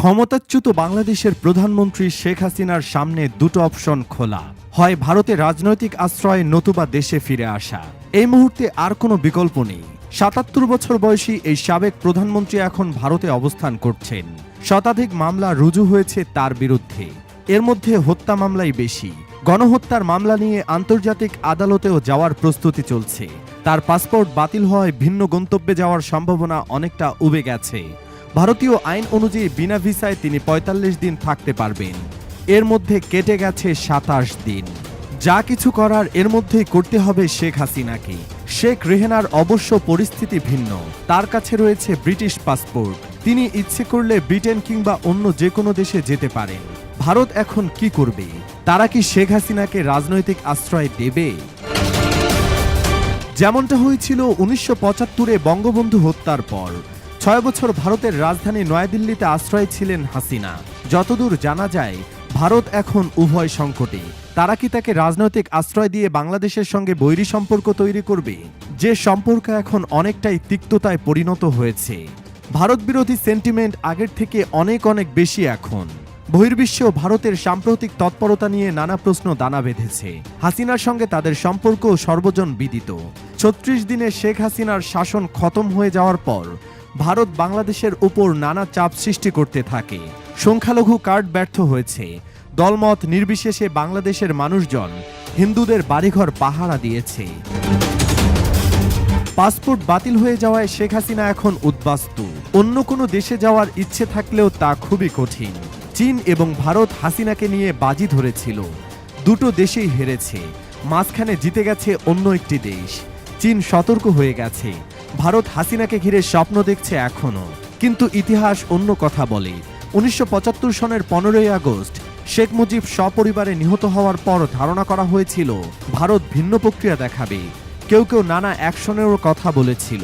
ক্ষমতাচ্যুত বাংলাদেশের প্রধানমন্ত্রী শেখ হাসিনার সামনে দুটো অপশন খোলা। হয় ভারতে রাজনৈতিক আশ্রয় নতুবা দেশে ফিরে আসা। এই মুহূর্তে আর কোনো বিকল্প নেই। সাতাত্তর বছর বয়সী এই সাবেক প্রধানমন্ত্রী এখন ভারতে অবস্থান করছেন। শতাধিক মামলা রুজু হয়েছে তার বিরুদ্ধে। এর মধ্যে হত্যা মামলাই বেশি। গণহত্যার মামলা নিয়ে আন্তর্জাতিক আদালতেও যাওয়ার প্রস্তুতি চলছে। তার পাসপোর্ট বাতিল হওয়ায় ভিন্ন গন্তব্যে যাওয়ার সম্ভাবনা অনেকটা উবে গেছে। ভারতীয় আইন অনুযায়ী বিনা ভিসায় তিনি ৪৫ দিন থাকতে পারবেন। এর মধ্যে কেটে গেছে সাতাশ দিন। যা কিছু করার এর মধ্যেই করতে হবে শেখ হাসিনাকে। শেখ রেহেনার অবশ্য পরিস্থিতি ভিন্ন। তার কাছে রয়েছে ব্রিটিশ পাসপোর্ট। তিনি ইচ্ছে করলে ব্রিটেন কিংবা অন্য যে কোনো দেশে যেতে পারেন। ভারত এখন কি করবে? তারা কি শেখ হাসিনাকে রাজনৈতিক আশ্রয় দেবে? যেমনটা হয়েছিল উনিশশো পঁচাত্তরে বঙ্গবন্ধু হত্যার পর। ছয় বছর ভারতের রাজধানী নয়াদিল্লিতে আশ্রয় ছিলেন হাসিনা। যতদূর জানা যায়, ভারত এখন উভয় সংকটে। তারা কি তাকে রাজনৈতিক আশ্রয় দিয়ে বাংলাদেশের সঙ্গে বৈরী সম্পর্ক তৈরি করবে? যে সম্পর্ক এখন অনেকটাই তিক্ততায় পরিণত হয়েছে। ভারত বিরোধী সেন্টিমেন্ট আগের থেকে অনেক অনেক বেশি এখন। বহির্বিশ্বেও ভারতের সাম্প্রতিক তৎপরতা নিয়ে নানা প্রশ্ন দানা বেঁধেছে। হাসিনার সঙ্গে তাদের সম্পর্ক সর্বজন বিদিত। ছত্রিশ দিনে শেখ হাসিনার শাসন খতম হয়ে যাওয়ার পর ভারত বাংলাদেশের উপর নানা চাপ সৃষ্টি করতে থাকে। সংখ্যালঘু কার্ড ব্যর্থ হয়েছে। দলমত নির্বিশেষে বাংলাদেশের মানুষজন হিন্দুদের বাড়িঘর পাহারা দিয়েছে। পাসপোর্ট বাতিল হয়ে যাওয়ায় শেখ হাসিনা এখন উদ্বাস্তু। অন্য কোনো দেশে যাওয়ার ইচ্ছে থাকলেও তা খুবই কঠিন। চীন এবং ভারত হাসিনাকে নিয়ে বাজি ধরেছিল। দুটো দেশেই হেরেছে। মাঝখানে জিতে গেছে অন্য একটি দেশ। চীন সতর্ক হয়ে গেছে। ভারত হাসিনাকে ঘিরে স্বপ্ন দেখছে এখনও। কিন্তু ইতিহাস অন্য কথা বলে। উনিশশো সনের পনেরোই আগস্ট, শেখ মুজিব সপরিবারে নিহত হওয়ার পর ধারণা করা হয়েছিল, ভারত ভিন্ন প্রক্রিয়া দেখাবে। কেউ কেউ নানা অ্যাকশনেরও কথা বলেছিল।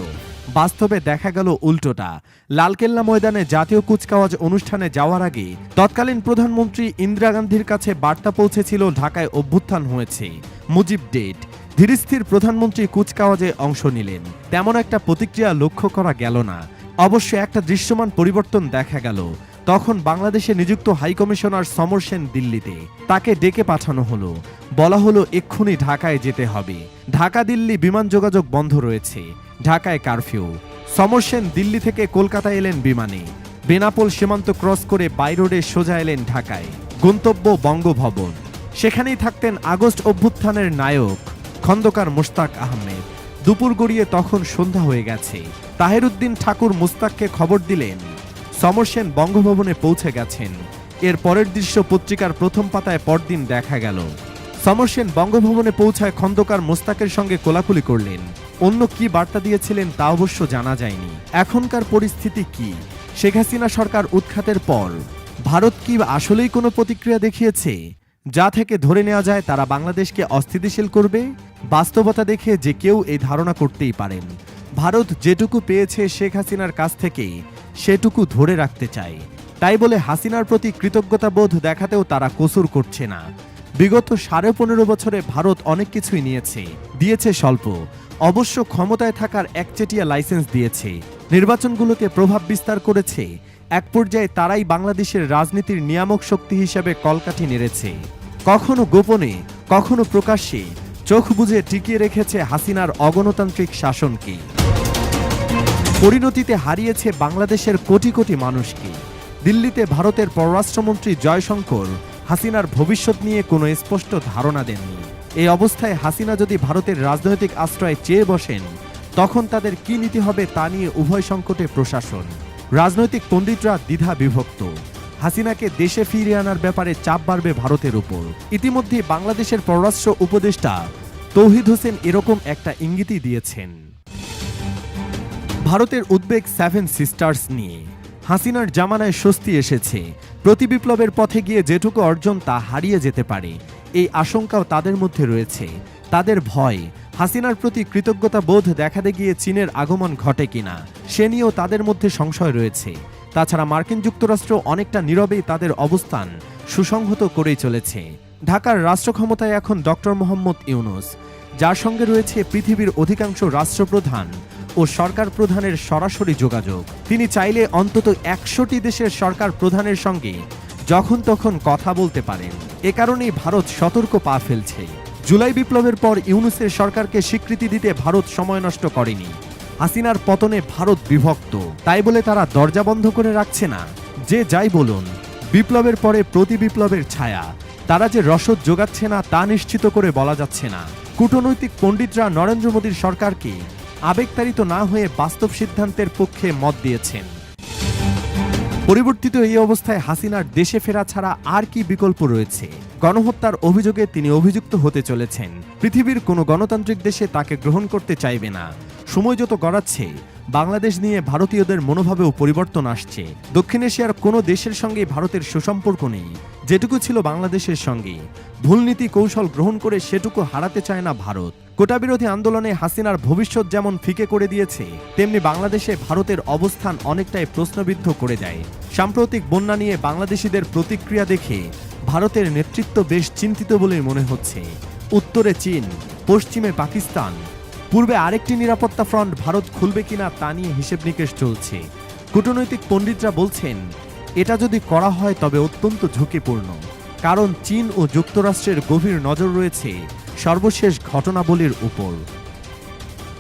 বাস্তবে দেখা গেল উল্টোটা। লালকেল্লা ময়দানে জাতীয় কুচকাওয়াজ অনুষ্ঠানে যাওয়ার আগে তৎকালীন প্রধানমন্ত্রী ইন্দিরা গান্ধীর কাছে বার্তা পৌঁছেছিল ঢাকায় অভ্যুত্থান হয়েছে। মুজিব ডেট। ধীরস্থির প্রধানমন্ত্রী কুচকাওয়াজে অংশ নিলেন। তেমন একটা প্রতিক্রিয়া লক্ষ্য করা গেল না। অবশ্য একটা দৃশ্যমান পরিবর্তন দেখা গেল। তখন বাংলাদেশে নিযুক্ত হাইকমিশনার সমর সেন দিল্লিতে তাকে ডেকে পাঠানো হলো। বলা হলো, এক্ষুনি ঢাকায় যেতে হবে। ঢাকা দিল্লি বিমান যোগাযোগ বন্ধ রয়েছে। ঢাকায় কারফিউ। সমর সেন দিল্লি থেকে কলকাতা এলেন বিমানে। বেনাপোল সীমান্ত ক্রস করে বাই রোডে সোজা এলেন ঢাকায়। গন্তব্য বঙ্গভবন। সেখানেই থাকতেন আগস্ট অভ্যুত্থানের নায়ক খন্দকার মুশতাক আহমেদ। দুপুর গড়িয়ে তখন সন্ধ্যা হয়ে গেছে। তাহেরুদ্দিন ঠাকুর মুস্তাককে খবর দিলেন, সমর সেন বঙ্গভবনে পৌঁছে গেছেন। এর পরের দৃশ্য পত্রিকার প্রথম পাতায় পরদিন দেখা গেল। সমর সেন বঙ্গভবনে পৌঁছায় খন্দকার মোস্তাকের সঙ্গে কোলাকুলি করলেন। অন্য কি বার্তা দিয়েছিলেন তা অবশ্য জানা যায়নি। এখনকার পরিস্থিতি কি? শেখ হাসিনা সরকার উৎখাতের পর ভারত কি আসলেই কোনো প্রতিক্রিয়া দেখিয়েছে? যা থেকে ধরে নেওয়া যায় তারা বাংলাদেশকে অস্থিতিশীল করবে, বাস্তবতা দেখে যে কেউ এই ধারণা করতেই পারেন। ভারত যেটুকু পেয়েছে শেখ হাসিনার কাছ থেকে, সেটুকু ধরে রাখতে চায়। তাই বলে হাসিনার প্রতি কৃতজ্ঞতা বোধ দেখাতেও তারা কসুর করছে না। বিগত সাড়ে পনেরো বছরে ভারত অনেক কিছুই নিয়েছে, দিয়েছে স্বল্প। অবশ্য ক্ষমতায় থাকার একচেটিয়া লাইসেন্স দিয়েছে। নির্বাচনগুলোকে প্রভাব বিস্তার করেছে এক পর্যায়ে তারাই বাংলাদেশের রাজনীতির নিয়ামক শক্তি হিসেবে কলকাঠি নেড়েছে। কখনো গোপনে, কখনো প্রকাশ্যে চোখ বুজে টিকিয়ে রেখেছে হাসিনার অগণতান্ত্রিক শাসনকে। পরিণতিতে হারিয়েছে বাংলাদেশের কোটি কোটি মানুষকে। দিল্লিতে ভারতের পররাষ্ট্রমন্ত্রী জয়শঙ্কর হাসিনার ভবিষ্যৎ নিয়ে কোনো স্পষ্ট ধারণা দেননি। এই অবস্থায় হাসিনা যদি ভারতের রাজনৈতিক আশ্রয় চেয়ে বসেন, তখন তাদের কি নীতি হবে তা নিয়ে উভয় সংকটে প্রশাসন। রাজনৈতিক পণ্ডিতরা দ্বিধা বিভক্ত। হাসিনাকে দেশে ফিরিয়ে আনার ব্যাপারে চাপ বাড়বে ভারতের উপর। ইতিমধ্যে বাংলাদেশের পররাষ্ট্র উপদেষ্টা তৌহিদ হোসেন এরকম একটা ইঙ্গিতই দিয়েছেন। ভারতের উদ্বেগ সেভেন সিস্টার্স নিয়ে। হাসিনার জামানায় স্বস্তি এসেছে। প্রতি বিপ্লবের পথে গিয়ে যেটুকু অর্জন তা হারিয়ে যেতে পারে। এই আশঙ্কাও তাদের মধ্যে রয়েছে। তাদের ভয়, হাসিনার প্রতি কৃতজ্ঞতা বোধ দেখাতে গিয়ে চীনের আগমন ঘটে কিনা, সে নিয়েও তাদের মধ্যে সংশয় রয়েছে। তাছাড়া মার্কিন যুক্তরাষ্ট্র অনেকটা নীরবেই তাদের অবস্থান সুসংহত করেই চলেছে। ঢাকার রাষ্ট্র ক্ষমতায় এখন ডক্টর মোহাম্মদ ইউনুস, যার সঙ্গে রয়েছে পৃথিবীর অধিকাংশ রাষ্ট্রপ্রধান ও সরকার প্রধানের সরাসরি যোগাযোগ। তিনি চাইলে অন্তত একশোটি দেশের সরকার প্রধানের সঙ্গে যখন তখন কথা বলতে পারেন। এ কারণেই ভারত সতর্ক পা ফেলছে। জুলাই বিপ্লবের পর ইউনুসের সরকারকে স্বীকৃতি দিতে ভারত সময় নষ্ট করেনি। হাসিনার পতনে ভারত বিভক্ত। তাই বলে তারা দরজা বন্ধ করে রাখছে না। যে যাই বলুন, বিপ্লবের পরে প্রতি বিপ্লবের ছায়া। তারা যে রসদ যোগাচ্ছে না তা নিশ্চিত করে বলা যাচ্ছে না। কূটনৈতিক পণ্ডিতরা নরেন্দ্র মোদীর সরকারকে আবেগতাড়িত না হয়ে বাস্তব সিদ্ধান্তের পক্ষে মত দিয়েছেন। পরিবর্তিত এই অবস্থায় হাসিনার দেশে ফেরা ছাড়া আর কি বিকল্প রয়েছে? গণহত্যার অভিযোগে তিনি অভিযুক্ত হতে চলেছেন। পৃথিবীর কোনো গণতান্ত্রিক দেশে তাকে গ্রহণ করতে চাইবে না। সময় যত গড়াচ্ছে বাংলাদেশ নিয়ে ভারতীয়দের মনোভাবেও পরিবর্তন আসছে। দক্ষিণ এশিয়ার কোনো দেশের সঙ্গে ভারতের সুসম্পর্ক নেই। যেটুকু ছিল বাংলাদেশের সঙ্গে। ভুল নীতি কৌশল গ্রহণ করে সেটুকু হারাতে চায় না ভারত। কোটা বিরোধী আন্দোলনে হাসিনার ভবিষ্যৎ যেমন ফিকে করে দিয়েছে, তেমনি বাংলাদেশে ভারতের অবস্থান অনেকটাই প্রশ্নবিদ্ধ করে দেয়। সাম্প্রতিক বন্যা নিয়ে বাংলাদেশিদের প্রতিক্রিয়া দেখে ভারতের নেতৃত্ব বেশ চিন্তিত বলে মনে হচ্ছে। উত্তরে চীন, পশ্চিমে পাকিস্তান পূর্বে আরেকটি নিরাপত্তা ফ্রন্ট ভারত খুলবে কিনা তা নিয়ে হিসেব নিকেশ চলছে। কূটনৈতিক পণ্ডিতরা বলছেন, এটা যদি করা হয় তবে অত্যন্ত ঝুঁকিপূর্ণ। কারণ চীন ও যুক্তরাষ্ট্রের গভীর নজর রয়েছে সর্বশেষ ঘটনাবলীর উপর।